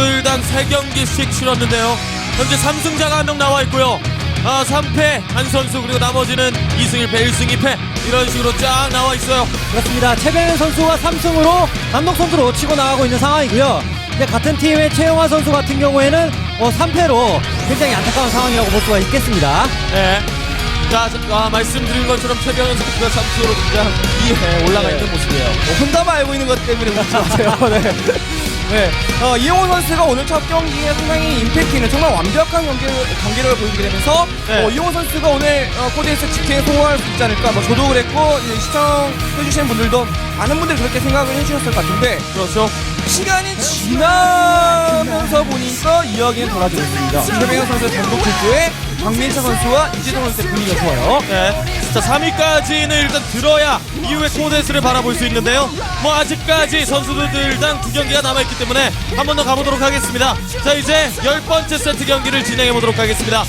네, 선수들당 3경기씩 치렀는데요. 현재 3승자가 한 명 나와 있고요. 아, 3패 한 선수 그리고 나머지는 2승 1패, 1승 2패 이런 식으로 쫙 나와 있어요. 그렇습니다. 최병현 선수가 3승으로 단독 선수로 치고 나가고 있는 상황이고요. 근데 같은 팀의 최영화 선수 같은 경우에는 어, 3패로 굉장히 안타까운 상황이라고 볼 수가 있겠습니다. 네. 자, 자, 아, 말씀드린 것처럼 최병현 선수가 3승으로 그냥 2회 올라가 네. 있는 모습이에요. 뭐 혼자만 알고 있는 것 때문에 그렇지 않아요. 네. 네. 어, 이용호 선수가 오늘 첫 경기에 상당히 임팩트 있는 정말 완벽한 경기, 경기력을 보이게 되면서 네. 어, 이용호 선수가 오늘 어, 코드에서 직행에 성공할 수 있지 않을까. 뭐 저도 그랬고 이제 시청해주신 분들도 많은 분들이 그렇게 생각을 해주셨을 것 같은데 그렇죠. 시간이 지나면서 보니까 이야기는 달라지고 있습니다. 최병현 선수의 단독 출주에 박민차 선수와 이재동 선수의 분위기가 좋아요. 네. 자, 3위까지는 일단 들어야 이후에 코데스를 바라볼 수 있는데요. 뭐 아직까지 선수들당 두 경기가 남아있기 때문에 한 번 더 가보도록 하겠습니다. 자, 이제 열 번째 세트 경기를 진행해 보도록 하겠습니다.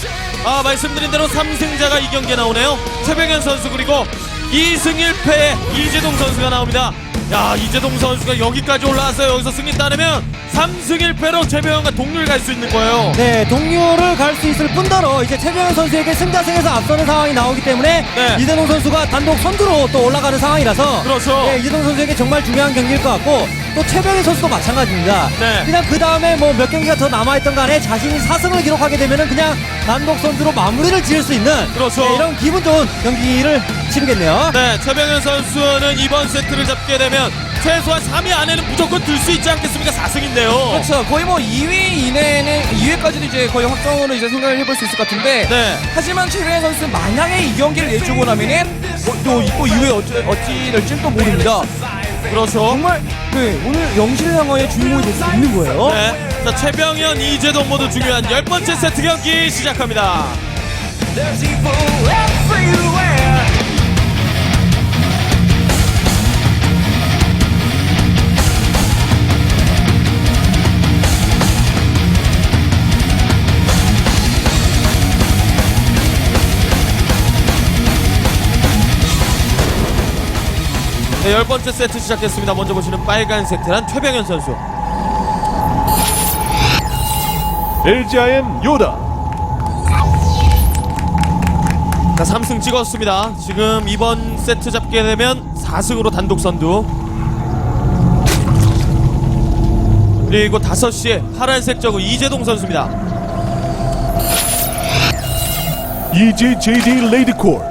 아, 말씀드린 대로 3승자가 이 경기에 나오네요. 최병현 선수 그리고 2승 1패의 이재동 선수가 나옵니다. 야, 이재동 선수가 여기까지 올라왔어요. 여기서 승리 따내면 3승 1패로 최병현과 동률 갈 수 있는 거예요. 네, 동료를 갈수 있을 뿐더러 이제 최병현 선수에게 승자승에서 앞서는 상황이 나오기 때문에 네. 이대동 선수가 단독 선두로 또 올라가는 상황이라서 그렇죠. 네, 이재동 선수에게 정말 중요한 경기일 것 같고 또 최병현 선수도 마찬가지입니다. 네. 그냥 그 다음에 뭐 몇 경기가 더 남아있던 간에 자신이 4승을 기록하게 되면은 그냥 단독 선두로 마무리를 지을 수 있는 그렇죠. 네, 이런 기분 좋은 경기를 치르겠네요. 네, 최병현 선수는 이번 세트를 잡게 되면 최소한 3위 안에는 무조건 들 수 있지 않겠습니까? 4승인데요. 그렇죠. 거의 뭐 2위 이내는 2위까지도 이제 거의 확정으로 이제 생각을 해볼 수 있을 것 같은데. 네. 하지만 최병현 선수 만약에 이 경기를 내주고 나면은 뭐, 또 이거 이후에 어찌, 어찌 될지는 또 모릅니다. 그렇죠. 정말 네 오늘 영실상어의 주인공이 될 수 있는 거예요. 네. 자, 최병현, 이재동 모두 중요한 열 번째 세트 경기 시작합니다. 네, 열 번째 세트 시작했습니다. 먼저 보시는 빨간색 테란 최병현 선수. LGIM 요다 자, 3승 찍었습니다. 지금 이번 세트 잡게 되면 4승으로 단독 선두. 그리고 5시에 파란색 저그 이재동 선수입니다. EGJD 레이드콜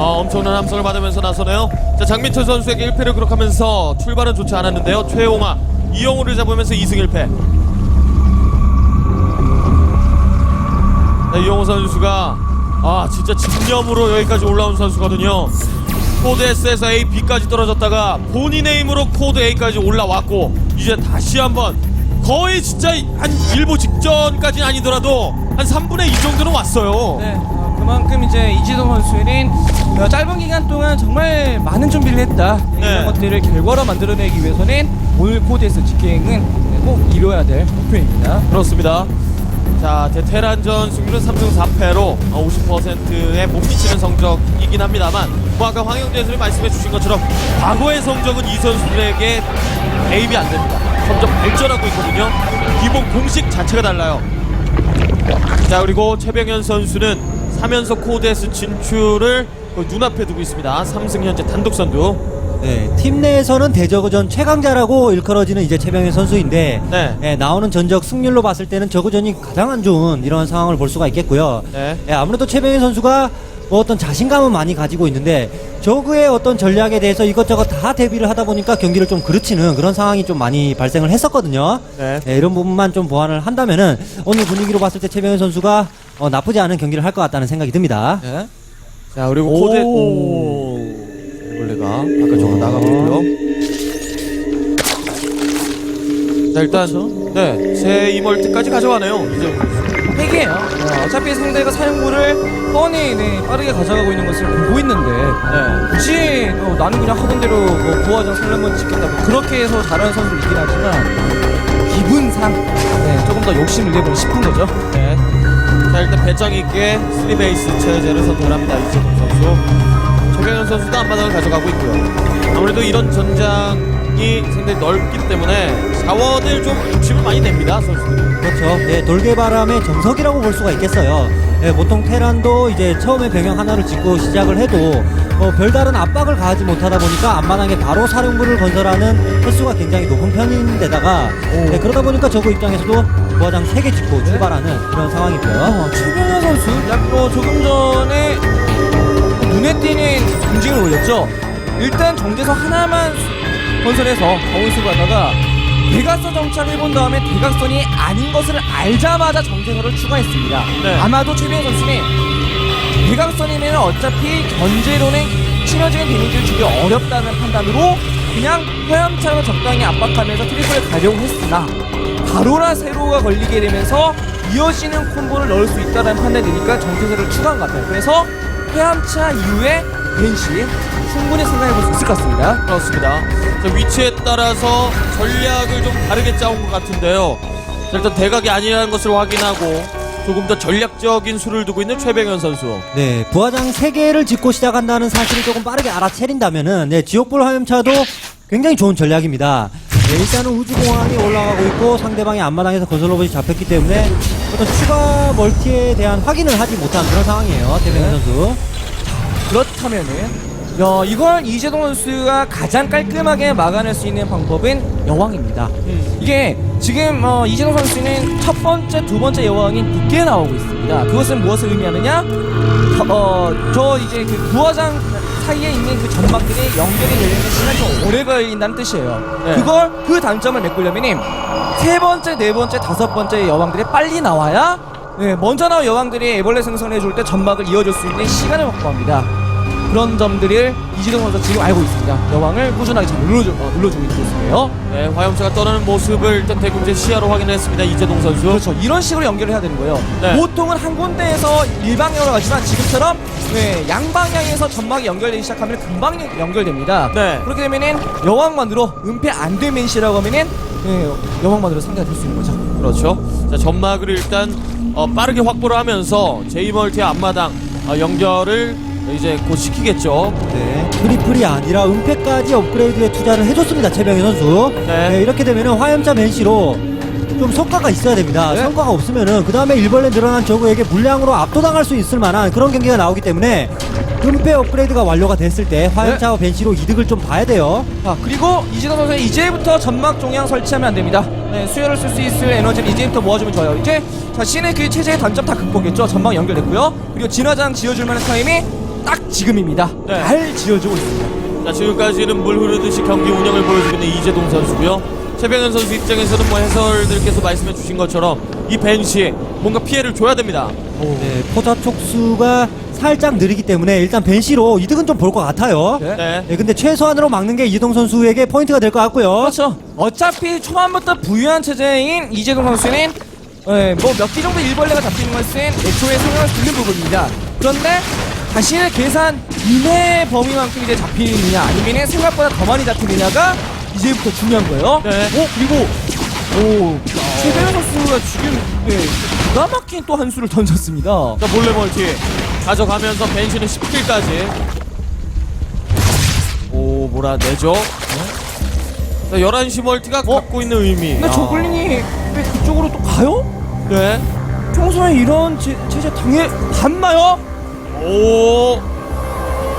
아, 엄청난 함성을 받으면서 나서네요. 자, 장민철 선수에게 1패를 기록하면서 출발은 좋지 않았는데요. 최용화, 이영호를 잡으면서 2승 1패. 네, 이영호 선수가 아, 진짜 집념으로 여기까지 올라온 선수거든요. 코드 S에서 A, B까지 떨어졌다가 본인의 힘으로 코드 A까지 올라왔고 이제 다시 한번 거의 진짜 한 일보 직전까지는 아니더라도 한 3분의 2 정도는 왔어요. 네, 어, 그만큼 이제 이지동 선수는 어, 짧은 기간 동안 정말 많은 준비를 했다. 네. 이런 것들을 결과로 만들어내기 위해서는 오늘 코드에서 직행은 꼭 이뤄야 될 목표입니다. 그렇습니다. 자, 테란전 승률은 3승 4패로 50%에 못 미치는 성적이긴 합니다만 뭐 아까 황영재 선수님 말씀해 주신 것처럼 과거의 성적은 이 선수들에게 대입이 안 됩니다. 점점 발전하고 있거든요. 기본 공식 자체가 달라요. 자, 그리고 최병현 선수는 3연속 코드에스 진출을 거의 눈앞에 두고 있습니다. 3승 현재 단독 선두. 네, 팀 내에서는 대저그전 최강자라고 일컬어지는 이제 최병현 선수인데 네. 예, 나오는 전적 승률로 봤을 때는 저그전이 가장 안 좋은 이런 상황을 볼 수가 있겠고요. 네. 예, 아무래도 최병현 선수가 뭐 어떤 자신감은 많이 가지고 있는데 저그의 어떤 전략에 대해서 이것저것 다 대비를 하다 보니까 경기를 좀 그르치는 그런 상황이 좀 많이 발생을 했었거든요. 네. 예, 이런 부분만 좀 보완을 한다면은 오늘 분위기로 봤을 때 최병현 선수가 어, 나쁘지 않은 경기를 할 것 같다는 생각이 듭니다. 네. 자, 그리고 코드 오. 원래가 바깥쪽으로 나가고요. 자, 일단 네, 제 이멀트까지 가져가네요. 이제 핵이에요. 어, 어차피 상대가 사용구를 뻔히 네, 빠르게 가져가고 있는 것을 보고 있는데 네. 굳이 어, 나는 그냥 하던 대로 뭐 부하장 살려면 찍겠다 뭐 그렇게 해서 잘하는 선수도 있긴 하지만 기분상 네, 조금 더 욕심을 내고 싶은 거죠. 네. 자, 일단 배짱 있게 스리베이스 체제를 선택을 합니다. 이재동 선수. 최병현 선수도 앞마당을 가져가고 있고요. 아무래도 이런 전장이 상당히 넓기 때문에 자원을 좀 욕심을 많이 냅니다 선수들이. 그렇죠. 네, 돌개바람의 정석이라고 볼 수가 있겠어요. 네, 보통 테란도 이제 처음에 병영 하나를 짓고 시작을 해도 어, 별다른 압박을 가하지 못하다 보니까 앞마당에 바로 사령부를 건설하는 횟수가 굉장히 높은 편인데다가 네, 그러다 보니까 저그 입장에서도 부하장 3개 짓고 출발하는 그런 상황이고요. 어, 최병현 선수 약 어, 조금 전에 눈에 띄는 움직임을 올렸죠. 일단 정제서 하나만 건설해서 거울수를 하다가 대각선 정착을 해본 다음에 대각선이 아닌 것을 알자마자 정제서를 추가했습니다. 네. 아마도 최병현 선수는 대각선이면 어차피 견제로는 치명적인 데미지를 주기 어렵다는 판단으로 그냥 화염차로 적당히 압박하면서 트리플을 가려고 했으나 바로나 세로가 걸리게 되면서 이어지는 콤보를 넣을 수 있다는 판단이 드니까 정태세를 추가한 것 같아요. 그래서 화염차 이후에 벤시 충분히 생각해 볼 수 있을 것 같습니다. 그렇습니다. 자, 위치에 따라서 전략을 좀 다르게 짜온 것 같은데요. 자, 일단 대각이 아니라는 것을 확인하고 조금 더 전략적인 수를 두고 있는 최병현 선수. 네, 부하장 3개를 짓고 시작한다는 사실을 조금 빠르게 알아채린다면은, 네, 지옥불 화염차도 굉장히 좋은 전략입니다. 네, 일단은 우주공항이 올라가고 있고 상대방의 앞마당에서 건설 로봇이 잡혔기 때문에 어떤 추가 멀티에 대한 확인을 하지 못한 그런 상황이에요, 대병현 선수. 그렇다면은 야, 이걸 이재동 선수가 가장 깔끔하게 막아낼 수 있는 방법은 여왕입니다. 이게 지금 어, 이재동 선수는 첫 번째, 두 번째 여왕이 늦게 나오고 있습니다. 그것은 무엇을 의미하느냐? 어, 저 이제 그 부화장 사이에 있는 그 점막들이 연결이 되는 시간이 좀 오래 걸린다는 뜻이에요. 네. 그걸 그 단점을 메꾸려면은 세 번째, 네 번째, 다섯 번째 여왕들이 빨리 나와야 네, 먼저 나온 여왕들이 애벌레 생성해 줄 때 점막을 이어줄 수 있는 시간을 확보합니다. 그런 점들을 이지동 선수 지금 알고 있습니다. 여왕을 꾸준하게 잘 눌러주, 어, 눌러주고 있는 모습이에요. 네, 화염차가 떠나는 모습을 일단 대공제 시야로 확인했습니다. 이재동 선수. 그렇죠. 이런 식으로 연결을 해야 되는 거예요. 네. 보통은 한 군데에서 일방향으로 가지만 지금처럼 네, 양방향에서 점막이 연결되기 시작하면 금방 연결됩니다. 네. 그렇게 되면은 여왕만으로 은폐 안된 맨시라고 하면은 네, 여왕만으로 상대가 될 수 있는 거죠. 그렇죠. 자, 점막을 일단 어, 빠르게 확보를 하면서 제이멀티 앞마당 어, 연결을 이제 곧 시키겠죠. 네, 트리플이 아니라 은폐까지 업그레이드에 투자를 해줬습니다, 최병현 선수. 네. 이렇게 되면은 화염차 맨시로 좀 성과가 있어야 됩니다. 네. 성과가 없으면은 그 다음에 일벌레 늘어난 저그에게 물량으로 압도당할 수 있을 만한 그런 경기가 나오기 때문에 은폐 업그레이드가 완료가 됐을 때 화염차와 벤시로 이득을 좀 봐야 돼요. 자 그리고 이진호 선수 이제부터 점막 종양 설치하면 안 됩니다. 네, 수혈을 쓸 수 있을 에너지를 이제부터 모아주면 좋아요. 이제 자신의 그 체제의 단점 다 극복했죠. 점막 연결됐고요. 그리고 진화장 지어줄 만한 타임이 딱 지금입니다. 네. 잘 지어주고 있습니다. 자, 지금까지는 물 흐르듯이 경기 운영을 보여주고 있는 이재동 선수고요. 최병현 선수 입장에서는 뭐 해설들께서 말씀해 주신 것처럼 이 벤시 뭔가 피해를 줘야 됩니다. 네, 포자 촉수가 살짝 느리기 때문에 일단 벤시로 이득은 좀 볼 것 같아요. 네. 네. 네, 근데 최소한으로 막는 게 이동 선수에게 포인트가 될 것 같고요. 그렇죠. 어차피 초반부터 부유한 체제인 이재동 선수는 네, 뭐몇 기 정도 일벌레가 잡히는 것은 애초에 수 있는 부분입니다. 그런데 자신의 계산 이내의 범위만큼 이제 잡히느냐 아니면 생각보다 더 많이 잡히느냐가 이제부터 중요한 거예요. 네. 오 그리고 오 최대현 선수가 지금 네, 기가 막힌 또 한 수를 던졌습니다. 자, 몰래 멀티 가져가면서 벤시는 10킬까지. 오, 몰아내죠. 자, 11시 멀티가 갖고 있는 의미. 근데 아. 저글링이 왜 그쪽으로 또 가요? 네. 평소에 이런 체, 체제 당해 봤나요? 오,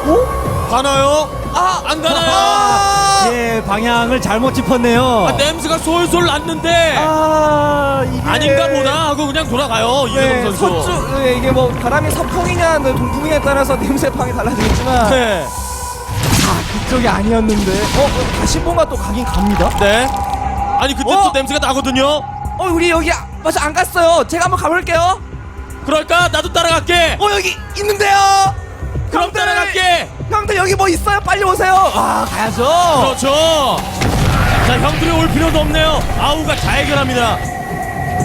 어? 가나요? 아, 안 가나요? 예, 방향을 잘못 짚었네요. 아, 냄새가 솔솔 났는데 아 이게 아닌가 보다 하고 그냥 돌아가요 이재동 네, 선수. 서쪽 네, 이게 뭐 바람이 서풍이냐 네, 동풍이냐에 따라서 냄새팡이 달라지겠지만 네. 아 그쪽이 아니었는데 어, 어 다시 뭔가 또 가긴 갑니다. 네. 아니 그때 어? 또 냄새가 나거든요. 어 우리 여기 아- 맞아 안 갔어요. 제가 한번 가볼게요. 그럴까? 나도 따라갈게. 어 여기 있는데요. 그럼! 따라갈게. 형들 여기 뭐 있어요? 빨리 오세요. 아 가야죠. 그렇죠. 자 형들이 올 필요도 없네요. 아우가 다 해결합니다.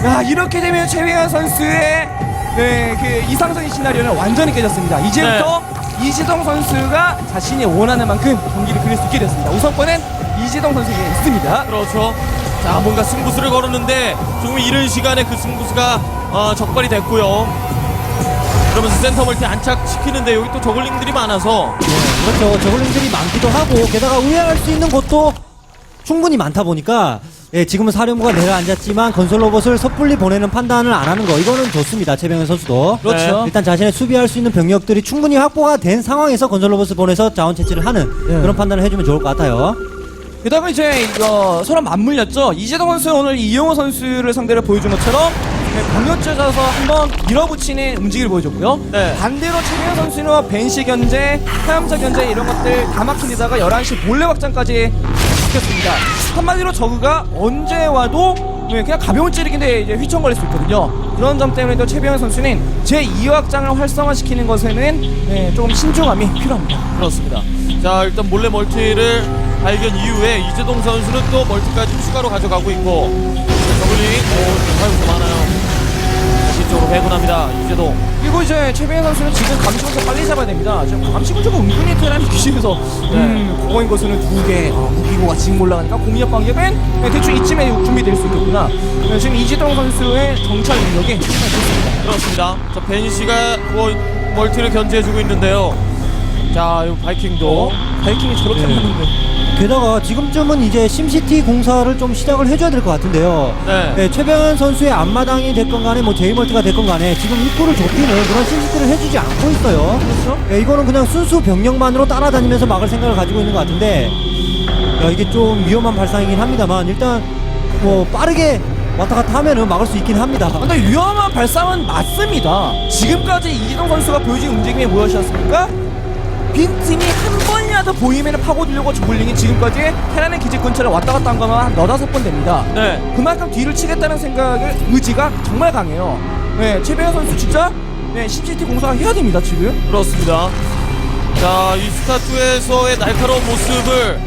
야 이렇게 되면 최민현 선수의 네, 그 이상적인 시나리오는 완전히 깨졌습니다. 이제부터 네. 이지동 선수가 자신이 원하는 만큼 경기를 그릴 수 있게 됐습니다. 우선권은 이지동 선수에게 있습니다. 그렇죠. 자 뭔가 승부수를 걸었는데 조금 이른 시간에 그 승부수가 어, 적발이 됐고요. 그러면서 센터 멀티 안착시키는데 여기 또 저글링들이 많아서 그렇죠. 저글링들이 많기도 하고 게다가 우회할 수 있는 곳도 충분히 많다 보니까 예, 지금은 사령부가 내려앉았지만 건설 로봇을 섣불리 보내는 판단을 안 하는 거 이거는 좋습니다. 최병현 선수도 그렇죠. 일단 자신의 수비할 수 있는 병력들이 충분히 확보가 된 상황에서 건설 로봇을 보내서 자원 채취를 하는 예. 그런 판단을 해주면 좋을 것 같아요. 게다가 이제 이거 서로 맞물렸죠. 이재동 선수 오늘 이용호 선수를 상대로 보여준 것처럼 네, 병력 찢어서 한번 밀어붙이는 움직임을 보여줬고요. 네. 반대로 최민호 선수는 벤시 견제, 화염차 견제 이런 것들 다 막힌 데다가 11시 몰래 확장까지 시켰습니다. 한마디로 저그가 언제 와도 네, 그냥 가벼운 찌르기인데 이제 휘청거릴 수 있거든요. 그런 점 때문에도 최병현 선수는 제2 확장을 활성화시키는 것에는 네, 조금 신중함이 필요합니다. 그렇습니다. 자 일단 몰래 멀티를 발견 이후에 이재동 선수는 또 멀티까지 추가로 가져가고 있고 저글링 오 사용수 많아요. 다시 이쪽으로 배분합니다. 이재동. 그리고 이제 최병현 선수는 지금 감시군사 빨리 잡아야 됩니다. 지금 감시군사가 은근히 테란이 기시에서 음, 공허인 것은 두 개, 아, 무기고가 지금 올라가니까 공이업 관계는 네, 대충 이쯤에 준비될 수 있겠구나. 네, 지금 이지동 선수의 정찰 능력이 정말 좋습니다. 그렇습니다. 자 벤시가 뭐 멀티를 견제해주고 있는데요. 자, 이 바이킹도 바이킹이 저렇게 네. 하는데 게다가 지금쯤은 이제 심시티 공사를 좀 시작을 해줘야 될 것 같은데요. 네. 예, 최병현 선수의 앞마당이 됐건 간에 뭐 제이멀티가 됐건 간에 지금 입구를 좁히는 그런 심시티를 해주지 않고 있어요. 그렇죠? 예, 이거는 그냥 순수 병력만으로 따라다니면서 막을 생각을 가지고 있는 것 같은데 야, 이게 좀 위험한 발상이긴 합니다만 일단 뭐 빠르게 왔다 갔다 하면은 막을 수 있긴 합니다. 근데 위험한 발상은 맞습니다. 지금까지 이지동 선수가 보여준 움직임이 무엇이었습니까? 빈틈이 한 번이라도 보이면 파고들려고 저글링이 지금까지 테란의 기지 근처를 왔다 갔다 한 거만 한 너다섯 번 됩니다. 네. 그만큼 뒤를 치겠다는 생각을 의지가 정말 강해요. 네, 최배현 선수 진짜 네, 심시티 공사가 해야 됩니다 지금. 그렇습니다. 자, 이 스타트에서의 날카로운 모습을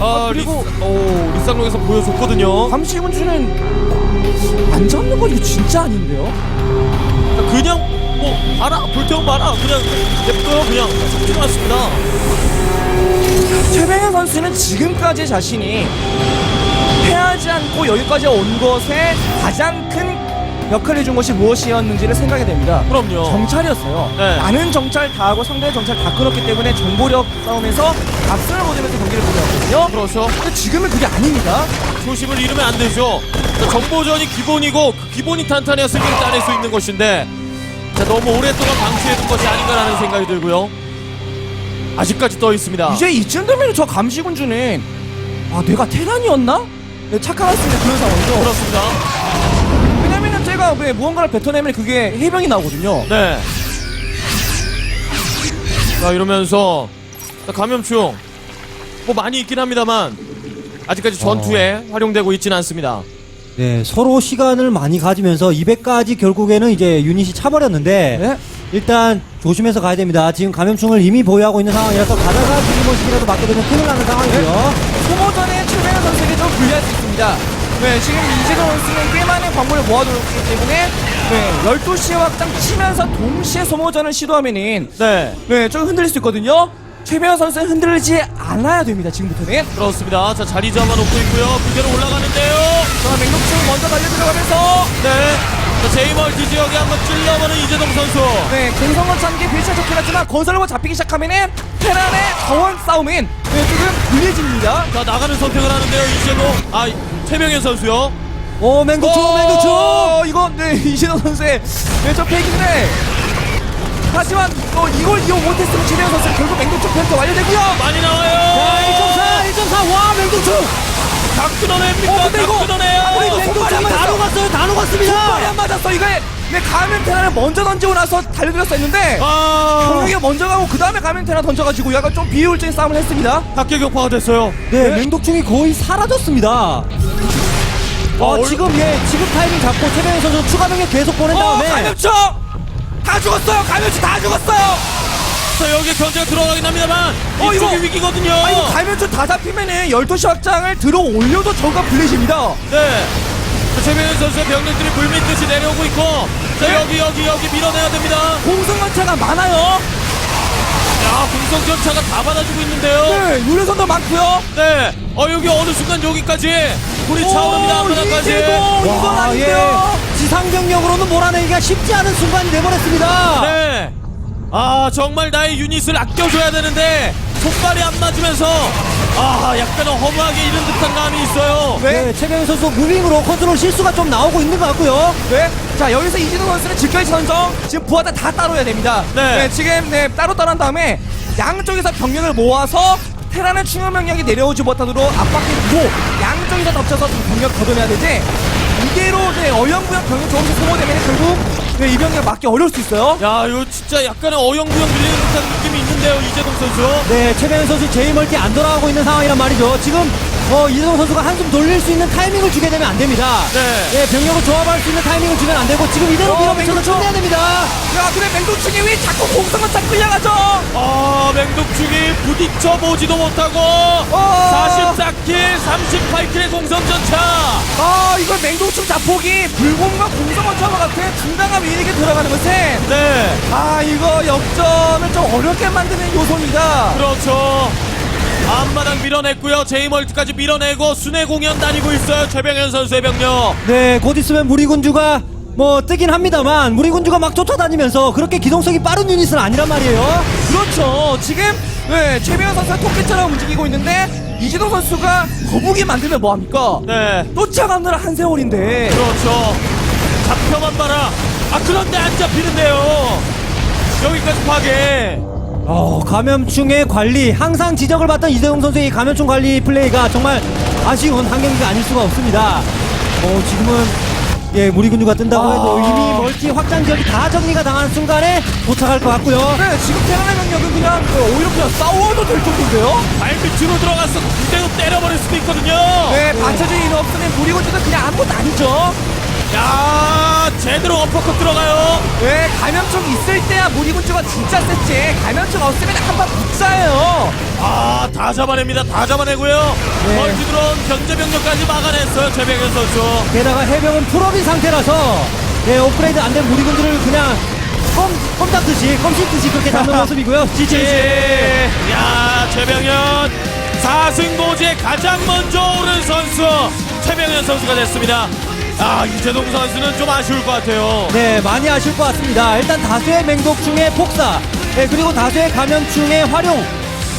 아, 아, 그리고- 리스, 오, 리쌍록에서 보여줬거든요. 감시군주는 안 잡는 거 이거 진짜 아닌데요? 그냥 뭐 봐라 불태운 봐라 그냥 냅둬요 그냥 잡지도 않습니다. 최배현 선수는 지금까지 자신이 패하지 않고 여기까지 온 것에 가장 큰 역할을 해준 것이 무엇이었는지를 생각이 됩니다. 그럼요. 정찰이었어요. 네. 많은 정찰 다 하고 상대의 정찰 다 끊었기 때문에 정보력 싸움에서 앞선을 거두면서 경기를 보내거든요. 그렇죠. 근데 지금은 그게 아닙니다. 조심을 잃으면 안 되죠. 자, 정보전이 기본이고 그 기본이 탄탄해야 승리를 따낼 수 있는 것인데 자, 너무 오랫동안 방치해둔 것이 아닌가라는 생각이 들고요. 아직까지 떠 있습니다. 이제 이쯤 되면 저 감시군주는 아 내가 테란이었나? 네, 착각할 수 있는 그런 상황이죠. 그렇습니다. 왜냐면은 제가 왜 무언가를 뱉어내면 그게 해병이 나오거든요. 네. 자 이러면서 자, 감염충 뭐 많이 있긴 합니다만 아직까지 전투에 활용되고 있지는 않습니다. 네, 서로 시간을 많이 가지면서 200까지 결국에는 이제 유닛이 차버렸는데 네. 일단 조심해서 가야 됩니다. 지금 감염충을 이미 보유하고 있는 상황이라서 가다가 뒤집어지기라도 맞게 되면 큰일 나는 상황이고요. 소모전에 최명현 선수에게 좀 불리할 수 있습니다. 네, 지금 이재동 선수는 꽤 많은 광물을 모아두었기 때문에 네, 12시 확장 치면서 동시에 소모전을 시도하면은 네. 네, 좀 흔들릴 수 있거든요. 최명현 선수는 흔들리지 않아야 됩니다. 지금부터는. 그렇습니다. 자 자리 잡아놓고 있고요. 비교로 올라가는데요. 자, 맹독충 먼저 달려들어가면서 네. 자 제이멀티 지역에 한번 찔러보는 이재동 선수. 네, 공성원 참기 빌차 좋긴 하지만 건설로가 잡히기 시작하면은 테란의 자원 싸움은 네, 조금 불리해집니다. 자 나가는 선택을 하는데요. 이재동. 아 최명현 선수요. 오, 맹독충, 맹독충! 어, 이건 네 이신호 선수의 왼쪽 팩인데 하지만 어, 이걸 이용 못했으면 최대현 선수 결국 맹독충 펜트 완료되고요. 많이 나와요. 자, 1.4, 1.4, 와, 맹독충! 다 끊어냅니까? 어, 근데 이거- 끊어내요. 손발이 안 다. 녹았어요, 다 녹았습니다! 안 맞았어. 이거 내 가면 테라를 먼저 던지고 나서 달려들었어 했는데 아 경력이 먼저 가고 그 다음에 가면 테라 던져가지고 약간 좀 비효율적인 싸움을 했습니다. 학계 격파가 됐어요. 네, 맹독충이 거의 사라졌습니다. 어, 얼- 지금, 예, 지금 타이밍 잡고 최병현 선수 추가 병력 계속 보낸 어, 다음에. 감염충 다 죽었어요. 감염충 다 죽었어요. 자 여기 견제가 들어가긴 합니다만 어, 이쪽이 이거- 위기거든요. 아 이거 감염충 다 잡히면은 12시 확장을 들어 올려도 저가 불리집니다. 네. 자, 최명현 선수의 병력들이 불빛듯이 내려오고 있고 자 네. 여기 여기 여기 밀어내야 됩니다. 공성관차가 많아요. 야 공성전차가 다 받아주고 있는데요. 네, 유래선도 많고요. 네. 어 여기 어느 순간 여기까지 불이 차오릅니다 앞바다까지. 이재동 이건 와, 아닌데요. 예. 지상 병력으로는 몰아내기가 쉽지 않은 순간이 돼버렸습니다. 네. 아 정말 나의 유닛을 아껴줘야 되는데 손발이 안 맞으면서 아 약간 허무하게 이른 듯한 감이 있어요. 네. 네, 최병현 선수 무빙으로 컨트롤 실수가 좀 나오고 있는 것 같고요. 네. 자, 여기서 이진호 선수는 직결 선정 지금 부하다 다 따로야 됩니다. 네. 지금 네, 따로 따로 한 다음에 양쪽에서 병력을 모아서 테라는 충혈 병력이 내려오지 못하도록 압박해주고 양쪽에서 덮쳐서 좀 병력 걷어내야 되지. 이대로 네, 어영부영 병력 조금씩 소모되면 결국 네, 이 병력 맞기 어려울 수 있어요. 야 이거 진짜 약간의 어영부영 밀리는 듯한 느낌이 있는데요 이재동 선수. 네, 최병현 선수 제이멀티 안 돌아가고 있는 상황이란 말이죠. 지금 어, 이재동 선수가 한숨 돌릴 수 있는 타이밍을 주게 되면 안 됩니다. 네. 병력을 조합할 수 있는 타이밍을 주면 안 되고 지금 이대로 어, 밀어붙여서 그렇죠. 끝내야 됩니다. 야, 근데 맹독충이 왜 자꾸 공성을 자꾸 끌려가죠? 아 맹독충이 부딪혀 보지도 못하고 어. 44킬 38킬의 공성전차. 아, 이걸 맹독충 자폭이 불공과 공성원처럼 같은 중간감 이익에 들어가는 것은 네. 아 이거 역전을 좀 어렵게 만드는 요소입니다. 그렇죠. 앞마당 밀어냈고요. 제이멀티까지 밀어내고 순회 공연 다니고 있어요. 최병현 선수의 병력. 네, 곧 있으면 무리군주가 뭐 뜨긴 합니다만 무리군주가 막 쫓아다니면서 그렇게 기동성이 빠른 유닛은 아니란 말이에요. 그렇죠. 지금 네, 최병현 선수가 토끼처럼 움직이고 있는데 이진호 선수가 거북이 만들면 뭐합니까? 네. 쫓아가느라 한 세월인데 그렇죠. 잡혀만 봐라. 아 그런데 안 잡히는데요. 여기까지 파괴. 어, 감염충의 관리 항상 지적을 받던 이재동 선수의 이 감염충 관리 플레이가 정말 아쉬운 한 경기가 아닐 수가 없습니다. 어, 지금은 예, 무리군주가 뜬다고 아. 해도 이미 멀티 확장 지역이 다 정리가 당한 순간에 도착할 것 같고요. 네, 지금 테란의 병력은 그냥 그 오히려 그냥 싸워도 될 정도인데요. 발밑으로 들어가서 그대로 때려버릴 수도 있거든요. 네, 받쳐줄 일 없으면 무리고주도 그냥 아무것도 아니죠. 야 제대로 어퍼컷 들어가요. 네, 감염충 있을 때야 무리군주가 진짜 셌지. 감염충 없으면 한방 붙자예요. 아 다 잡아냅니다. 다 잡아내고요. 네. 멀티 들어온 견제 병력까지 막아냈어요. 최병현 선수. 게다가 해병은 풀업인 상태라서 예, 업그레이드 안 된 무리군주를 그냥 껌, 껌 닦듯이, 껌 씹듯이 그렇게 잡는 모습이고요. 지지. 예. 야 최병현 4승 고지에 가장 먼저 오른 선수 최병현 선수가 됐습니다. 아 이재동 선수는 좀 아쉬울 것 같아요. 네, 많이 아실 것 같습니다. 일단 다수의 맹독충의 폭사, 예, 그리고 다수의 감염충의 활용,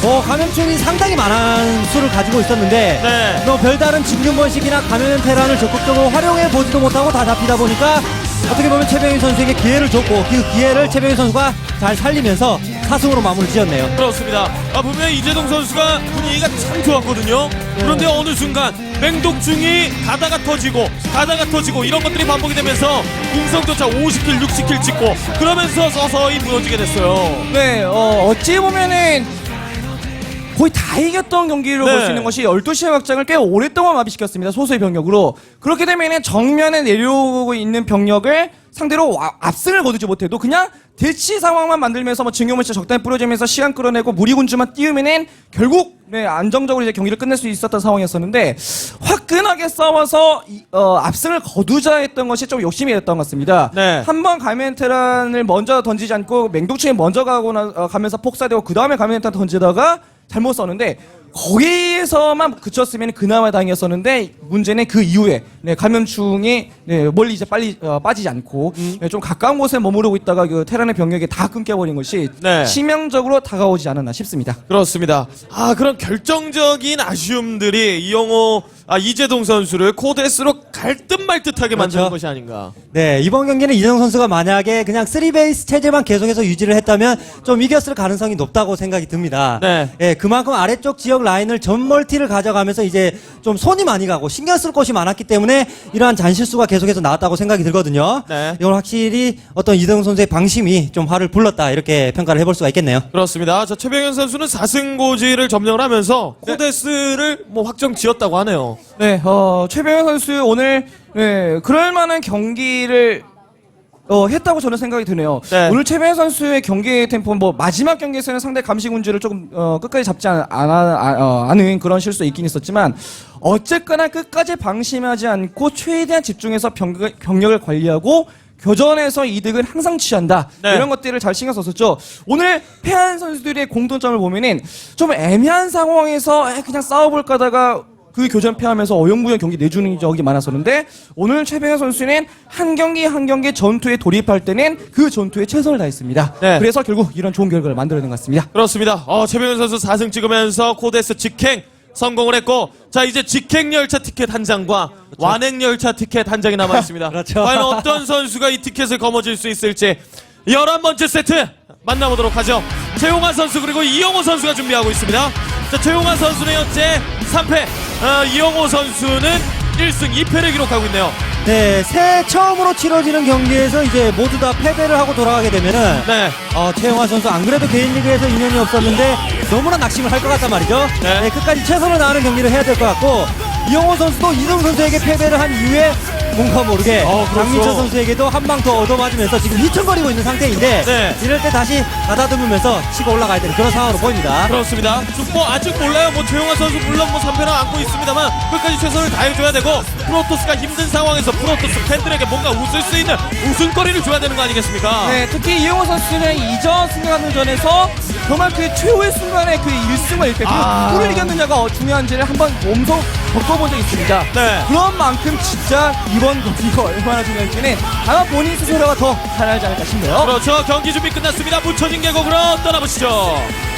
어, 감염충이 상당히 많은 수를 가지고 있었는데, 네. 뭐 별다른 진균 번식이나 감염 테란을 적극적으로 활용해 보지도 못하고 다 잡히다 보니까 어떻게 보면 최병희 선수에게 기회를 줬고 그 기회를 최병희 선수가 잘 살리면서 사승으로 마무리 지었네요. 그렇습니다. 아, 분명히 이재동 선수가 분위기가 참 좋았거든요. 그런데 어느 순간 맹독충이 가다가 터지고 가다가 터지고 이런 것들이 반복이 되면서 궁성조차 50킬 60킬 찍고 그러면서 서서히 무너지게 됐어요. 네, 어, 어찌 보면은 거의 다 이겼던 경기로 네. 볼수 있는 것이 12시의 확장을 꽤 오랫동안 마비시켰습니다. 소수의 병력으로. 그렇게 되면은 정면에 내려오고 있는 병력을 상대로 와- 압승을 거두지 못해도 그냥 대치 상황만 만들면서 뭐 증용물질 적당히 뿌려주면서 시간 끌어내고 무리군주만 띄우면은 결국 네, 안정적으로 이제 경기를 끝낼 수 있었던 상황이었었는데 화끈하게 싸워서 이- 어, 압승을 거두자 했던 것이 좀 욕심이었던 것 같습니다. 네. 한번 가면테란을 먼저 던지지 않고 맹독충이 먼저 가고 나, 어, 가면서 폭사되고 그 다음에 가면테란 던지다가 잘못 썼는데 거기에서만 그쳤으면 그나마 다행이었었는데 문제는 그 이후에 네, 감염충이 네, 멀리 이제 빨리 어, 빠지지 않고 네, 좀 가까운 곳에 머무르고 있다가 그 테란의 병력이 다 끊겨버린 것이 네. 치명적으로 다가오지 않았나 싶습니다. 그렇습니다. 아 그런 결정적인 아쉬움들이 이영호 아 이재동 선수를 코데스로 갈 듯 말 듯하게 만드는 그렇죠. 것이 아닌가. 네, 이번 경기는 이재동 선수가 만약에 그냥 3베이스 체제만 계속해서 유지를 했다면 좀 이겼을 가능성이 높다고 생각이 듭니다. 네. 예, 그만큼 아래쪽 지역 라인을 전 멀티를 가져가면서 이제 좀 손이 많이 가고 신경 쓸 것이 많았기 때문에 이러한 잔실수가 계속해서 나왔다고 생각이 들거든요. 네. 이건 확실히 어떤 이재동 선수의 방심이 좀 화를 불렀다 이렇게 평가를 해볼 수가 있겠네요. 그렇습니다. 자 최병현 선수는 4승 고지를 점령을 하면서 코데스를 뭐 확정 지었다고 하네요. 네, 어, 최병현 선수 오늘 네, 그럴 만한 경기를 어, 했다고 저는 생각이 드네요. 네. 오늘 최병현 선수의 경기 템포 뭐 마지막 경기에서는 상대 감시군주를 조금 어, 끝까지 잡지 않, 않아, 아, 어, 않은 그런 실수 있긴 있었지만 어쨌거나 끝까지 방심하지 않고 최대한 집중해서 병, 병력을 관리하고 교전에서 이득을 항상 취한다. 네. 이런 것들을 잘 신경 썼었죠. 오늘 패한 선수들의 공통점을 보면은 좀 애매한 상황에서 에, 그냥 싸워볼까 하다가 그 교전 패 하면서 어영부영 경기 내주는 적이 많았었는데 오늘 최병현 선수는 한 경기 한 경기 전투에 돌입할 때는 그 전투에 최선을 다했습니다. 네. 그래서 결국 이런 좋은 결과를 만들어낸 것 같습니다. 그렇습니다. 어, 최병현 선수 4승 찍으면서 코데스 직행 성공을 했고 자 이제 직행 열차 티켓 한 장과 완행 열차 티켓 한 장이 남아 있습니다. 그렇죠. 과연 어떤 선수가 이 티켓을 거머쥘 수 있을지 11번째 세트 만나보도록 하죠. 최용환 선수 그리고 이영호 선수가 준비하고 있습니다. 자 최용환 선수는 현재 3패, 어, 이영호 선수는 1승 2패를 기록하고 있네요. 네, 새 처음으로 치러지는 경기에서 이제 모두 다 패배를 하고 돌아가게 되면은 네. 어, 최영화 선수 안 그래도 개인 리그에서 인연이 없었는데 너무나 낙심을 할 것 같단 말이죠. 네. 네, 끝까지 최선을 다하는 경기를 해야 될 것 같고 이영호 선수도 이동 선수에게 패배를 한 이후에 뭔가 모르게 어, 그렇죠. 장민철 선수에게도 한 방 더 얻어맞으면서 지금 휘청거리고 있는 상태인데 네. 이럴 때 다시 가다듬으면서 치고 올라가야 되는 그런 상황으로 보입니다. 그렇습니다. 좀뭐 아직 몰라요. 뭐 최용환 선수 물론 뭐 3패는 안고 있습니다만 끝까지 최선을 다해줘야 되고 프로토스가 힘든 상황에서 프로토스 팬들에게 뭔가 웃을 수 있는 웃음거리를 줘야 되는 거 아니겠습니까? 네, 특히 이영호 선수는 이전 승강전에서 정말 그 최후의 순간에 그 1승을 이렇게 아. 누구를 이겼느냐가 어, 중요한지를 한번 몸소 겪어본 적이 있습니다. 네. 그런 만큼 진짜 이번 경기가 얼마나 중요한지는 아마 본인 스스로가 더잘 알지 않을까 싶네요. 그렇죠. 경기 준비 끝났습니다. 묻혀진 계곡으로 떠나보시죠.